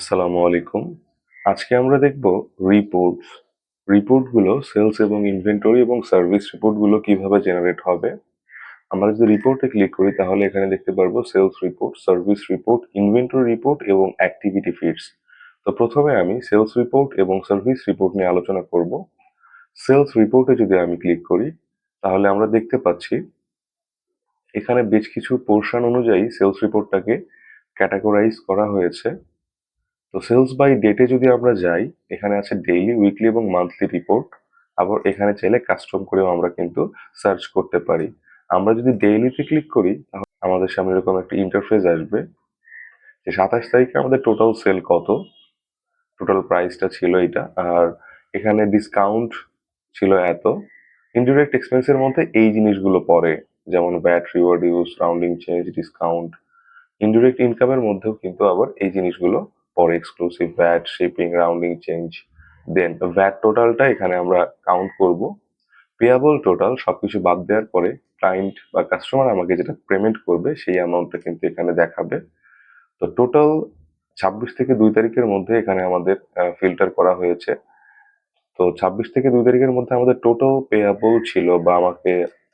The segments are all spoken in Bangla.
আসসালামু আলাইকুম। আজকে আমরা দেখব রিপোর্টস রিপোর্টগুলো সেলস এবং ইনভেন্টরি এবং সার্ভিস রিপোর্টগুলো কীভাবে জেনারেট হবে। আমরা যদি রিপোর্টে ক্লিক করি, তাহলে এখানে দেখতে পারব sales report service report inventory report এবং অ্যাক্টিভিটি ফিডস তো প্রথমে আমি সেলস রিপোর্ট এবং সার্ভিস রিপোর্ট নিয়ে আলোচনা করব। সেলস রিপোর্টে যদি আমি ক্লিক করি, তাহলে আমরা দেখতে পাচ্ছি এখানে বেশ কিছু পোর্শন অনুযায়ী সেলস রিপোর্টটাকে ক্যাটাগরাইজ করা হয়েছে। তো সেলস বাই ডেটে যদি আমরা যাই, এখানে আছে ডেইলি উইকলি এবং মান্থলি রিপোর্ট আবার এখানে চাইলে কাস্টম করেও আমরা কিন্তু সার্চ করতে পারি। আমরা যদি ডেইলিতে ক্লিক করি, তাহলে আমাদের সামনে এরকম একটা ইন্টারফেস আসবে যে সাতাশ তারিখে আমাদের টোটাল সেল কত? টোটাল প্রাইসটা ছিল এটা আর এখানে ডিসকাউন্ট ছিল এত। ইনডিরেক্ট এক্সপেন্সের মধ্যে এই জিনিসগুলো পড়ে, যেমন VAT reward use rounding change discount indirect ইনকামের মধ্যেও কিন্তু আবার এই জিনিসগুলো পরে exclusive VAT shipping rounding change then VAT টোটালটা এখানে আমরা কাউন্ট করব। পেয়াবল টোটাল সবকিছু বাদ দেওয়ার পরে ক্লায়েন্ট বা কাস্টমার আমাকে যেটা পেমেন্ট করবে সেই অ্যামাউন্টটা কিন্তু এখানে দেখাবে। তো টোটাল ছাব্বিশ থেকে দুই তারিখের মধ্যে এখানে আমাদের ফিল্টার করা হয়েছে। তো ছাব্বিশ থেকে দুই তারিখের মধ্যে আমাদের টোটাল পেয়াবল ছিল বা আমাকে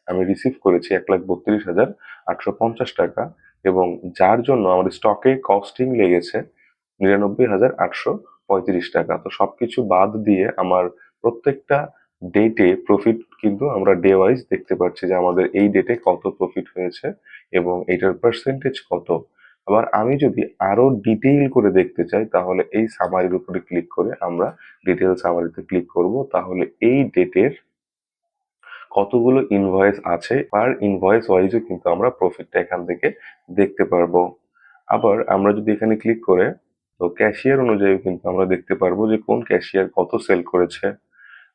আমি রিসিভ করেছি এক লাখ বত্রিশ হাজার আটশো পঞ্চাশ টাকা এবং যার জন্য আমাদের স্টকে কস্টিং লেগেছে নিরানব্বই হাজার আটশো পঁয়ত্রিশ টাকা। তো সবকিছু বাদ দিয়ে আমার প্রত্যেকটা ডেটে প্রফিট কিন্তু আমরা ডে ওয়াইজ দেখতে পাচ্ছি যে আমাদের এই ডেটে কত প্রফিট হয়েছে এবং এটার পার্সেন্টেজ কত। আবার আমি যদি আরও ডিটেইল করে দেখতে চাই, তাহলে এই সামারির উপরে ক্লিক করে আমরা ডিটেল সামারিতে ক্লিক করব। তাহলে এই ডেটের কতগুলো ইনভয়েস আছে পার ইনভয়েস ওয়াইজও কিন্তু আমরা প্রফিটটা এখান থেকে দেখতে পারব। আবার আমরা যদি এখানে ক্লিক করে তো ক্যাশিয়ার অনুযায়ী কিন্তু আমরা দেখতে পারব যে কোন ক্যাশিয়ার কত সেল করেছে।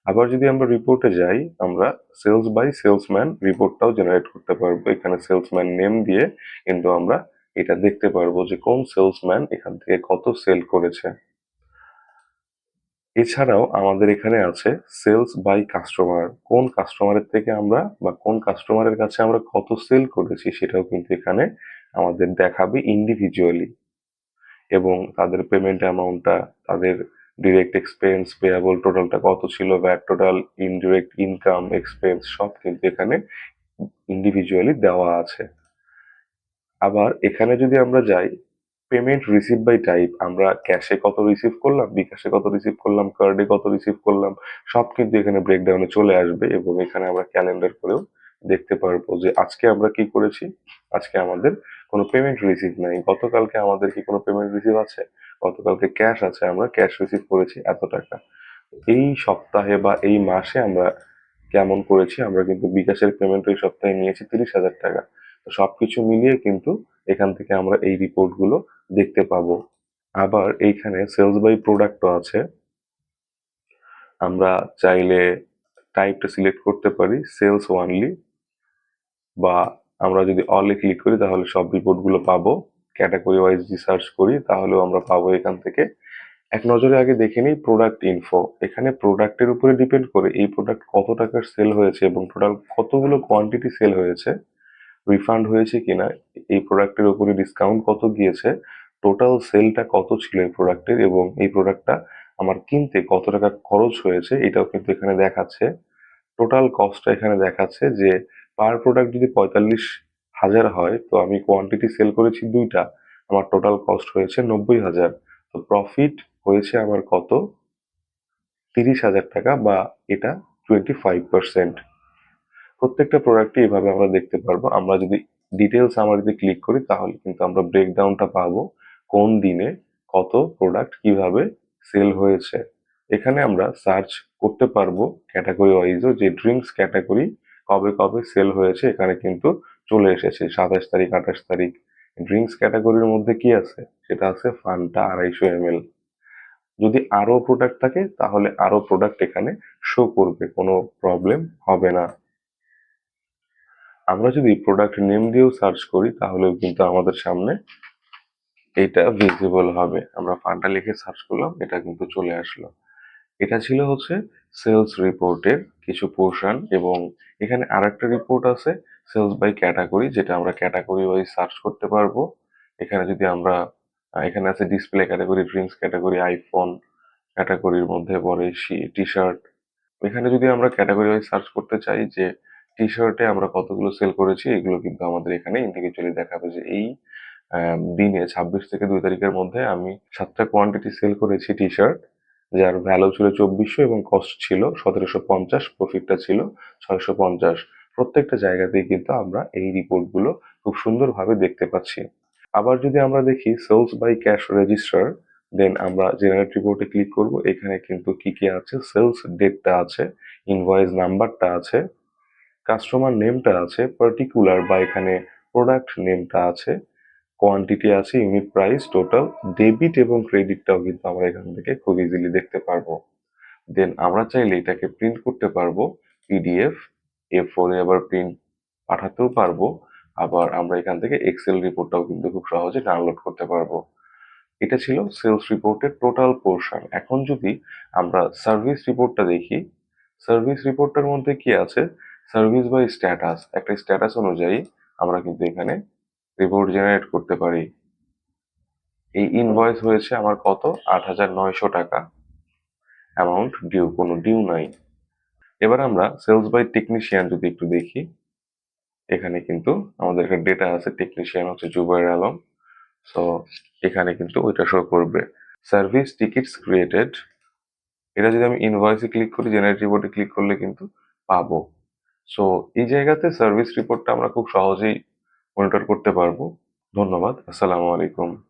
আবার যদি আমরা রিপোর্টে যাই, আমরা সেলস বাই সেলসম্যান রিপোর্টটাও জেনারেট করতে পারব। এখানে সেলসম্যান নেম দিয়ে কিন্তু আমরা এটা দেখতে পারব যে কোন সেলসম্যান এখান থেকে কত সেল করেছে। এছাড়াও আমাদের এখানে আছে সেলস বাই কাস্টমার কোন কাস্টমারের থেকে আমরা বা কোন কাস্টমারের কাছে আমরা কত সেল করেছি সেটাও কিন্তু এখানে আমাদের দেখাবে ইন্ডিভিজুয়ালি এবং তাদের পেমেন্ট অ্যামাউন্টটা তাদের ডিরেক্ট এক্সপেন্স পেয়াবল টোটালটা কত ছিল VAT total indirect income expense সব কিন্তু এখানে ইন্ডিভিজুয়ালি দেওয়া আছে। আবার এখানে যদি আমরা যাই পেমেন্ট রিসিভ বাই টাইপ আমরা ক্যাশে কত রিসিভ করলাম, বিকাশে কত রিসিভ করলাম কার্ডে কত রিসিভ করলাম, সব কিন্তু এখানে ব্রেকডাউনে চলে আসবে এবং এখানে আমরা ক্যালেন্ডার করেও দেখতে পারব যে আজকে আমরা কি করেছি, আজকে আমাদের কোনো পেমেন্ট রিসিভ নাই। গতকালকে আমাদের কি কোনো পেমেন্ট রিসিভ আছে? গতকালকে ক্যাশ আছে, আমরা ক্যাশ রিসিভ করেছি এত টাকা। এই সপ্তাহে বা এই মাসে আমরা কেমন করেছি? আমরা কিন্তু বিকাশের পেমেন্ট ওই সপ্তাহে নিয়েছি তিরিশ হাজার টাকা। তো সবকিছু মিলিয়ে কিন্তু এখান থেকে আমরা এই রিপোর্টগুলো দেখতে পাবো। আবার এইখানে সেলস বাই প্রোডাক্টও আছে। আমরা চাইলে টাইপটা সিলেক্ট করতে পারি সেলস ওয়ানলি বা আমরা যদি অলে ক্লিক করি, তাহলে সব রিপোর্টগুলো পাবো। ক্যাটাগরি ওয়াইজ যদি সার্চ করি, তাহলেও আমরা পাবো এখান থেকে। এক নজরে আগে দেখে নিই প্রোডাক্ট ইনফো এখানে প্রোডাক্টের উপরে ডিপেন্ড করে এই প্রোডাক্ট কত টাকার সেল হয়েছে এবং টোটাল কতগুলো কোয়ান্টিটি সেল হয়েছে রিফান্ড হয়েছে কিনা, এই প্রোডাক্টের উপরে ডিসকাউন্ট কত গিয়েছে টোটাল সেলটা কত ছিল এই প্রোডাক্টের এবং এই প্রোডাক্টটা আমার কিনতে কত টাকা খরচ হয়েছে, এটাও কিন্তু এখানে দেখাচ্ছে। টোটাল কস্টটা এখানে দেখাচ্ছে যে পার প্রোডাক্ট যদি পঁয়তাল্লিশ হাজার হয়, তো আমি কোয়ান্টিটি সেল করেছি দুইটা। আমার টোটাল কস্ট হয়েছে নব্বই হাজার। তো প্রফিট হয়েছে আমার কত? তিরিশ হাজার টাকা বা এটা টোয়েন্টি ফাইভ পার্সেন্ট প্রত্যেকটা প্রোডাক্টই এভাবে আমরা দেখতে পারব। আমরা যদি ডিটেলস আমরা যদি ক্লিক করি, তাহলে কিন্তু আমরা ব্রেকডাউনটা পাবো কোন দিনে কত প্রোডাক্ট কীভাবে সেল হয়েছে। এখানে আমরা সার্চ করতে পারব ক্যাটাগরি ওয়াইজও যে ড্রিঙ্কস ক্যাটাগরি কবে কবে সেল হয়েছে এখানে কিন্তু চলে এসেছে। সাতাশ তারিখ, আঠাশ তারিখ ড্রিঙ্কস ক্যাটাগরির মধ্যে কি আছে? সেটা আছে ফান্টা আড়াইশো এম যদি আরও প্রোডাক্ট থাকে, তাহলে আরও প্রোডাক্ট এখানে শো করবে, কোনো প্রবলেম হবে না। আমরা যদি প্রোডাক্ট নেম দিয়েও সার্চ করি, তাহলেও কিন্তু আমাদের সামনে এটা ভিজিবল হবে। আমরা ফান্ডা লিখে সার্চ করলাম, এটা কিন্তু চলে আসলো। এটা ছিল হচ্ছে সেলস রিপোর্টের কিছু পোর্শন এবং এখানে আরেকটা রিপোর্ট আছে সেলস বাই ক্যাটাগরি যেটা আমরা ক্যাটাগরি ওয়াইজ সার্চ করতে পারব। এখানে যদি আমরা এখানে আছে display category drinks category iPhone ক্যাটাগরির মধ্যে পড়ে টি শার্ট এখানে যদি আমরা ক্যাটাগরি ওয়াইজ সার্চ করতে চাই যে টি শার্টে আমরা কতগুলো সেল করেছি, এগুলো কিন্তু আমাদের এখানে ইন্ডিভিজুয়ালি দেখাবে যে এই দিনে ছাব্বিশ থেকে দুই তারিখের মধ্যে আমি সাতটা কোয়ান্টিটি সেল করেছি টি শার্ট যার ভ্যালু ছিল চব্বিশশো এবং কস্ট ছিল সতেরোশো পঞ্চাশ প্রফিটটা ছিল ছয়শো পঞ্চাশ। প্রত্যেকটা জায়গাতেই কিন্তু আমরা এই রিপোর্টগুলো খুব সুন্দরভাবে দেখতে পাচ্ছি। আবার যদি আমরা দেখি sales by cash register then আমরা জেনারেট রিপোর্টে ক্লিক করব। এখানে কিন্তু কি কি আছে? সেলস ডেটটা আছে ইনভয়েস নাম্বারটা আছে কাস্টমার নেমটা আছে পার্টিকুলার বা এখানে প্রোডাক্ট নেমটা আছে। কোয়ান্টিটি আছে ইউনিট প্রাইস টোটাল ডেবিট এবং ক্রেডিটটাও কিন্তু আমরা এখান থেকে খুব ইজিলি দেখতে পারব। দেন আমরা চাইলে এটাকে প্রিন্ট করতে পারব পিডিএফ এ ফোরে আবার প্রিন্ট পাঠাতেও পারব, আবার আমরা এখান থেকে এক্সেল রিপোর্টটাও কিন্তু খুব সহজে ডাউনলোড করতে পারব। এটা ছিল সেলস রিপোর্টের টোটাল পোর্শন এখন যদি আমরা সার্ভিস রিপোর্টটা দেখি সার্ভিস রিপোর্টটার মধ্যে কি আছে? সার্ভিস বাই স্ট্যাটাস একটা স্ট্যাটাস অনুযায়ী আমরা কিন্তু এখানে রিপোর্ট জেনারেট করতে পারি। এই ইনভয়েস হয়েছে আমার কত? আট হাজার নয়শো টাকা। অ্যামাউন্ট ডিউ কোনো ডিউ নাই। এবার আমরা সেলস বাই টেকনিশিয়ান যদি একটু দেখি, এখানে কিন্তু আমাদের একটা ডেটা আছে টেকনিশিয়ান হচ্ছে জুবাইর আলম। সো এখানে কিন্তু ওইটা শো করবে। সার্ভিস টিকিটস ক্রিয়েটেড এটা যদি আমি ইনভয়েসে ক্লিক করি জেনারেট রিপোর্টে ক্লিক করলে কিন্তু পাবো। সো এই জায়গাতে সার্ভিস রিপোর্টটা আমরা খুব সহজেই মনিটর করতে পারব। ধন্যবাদ। আসসালামু আলাইকুম।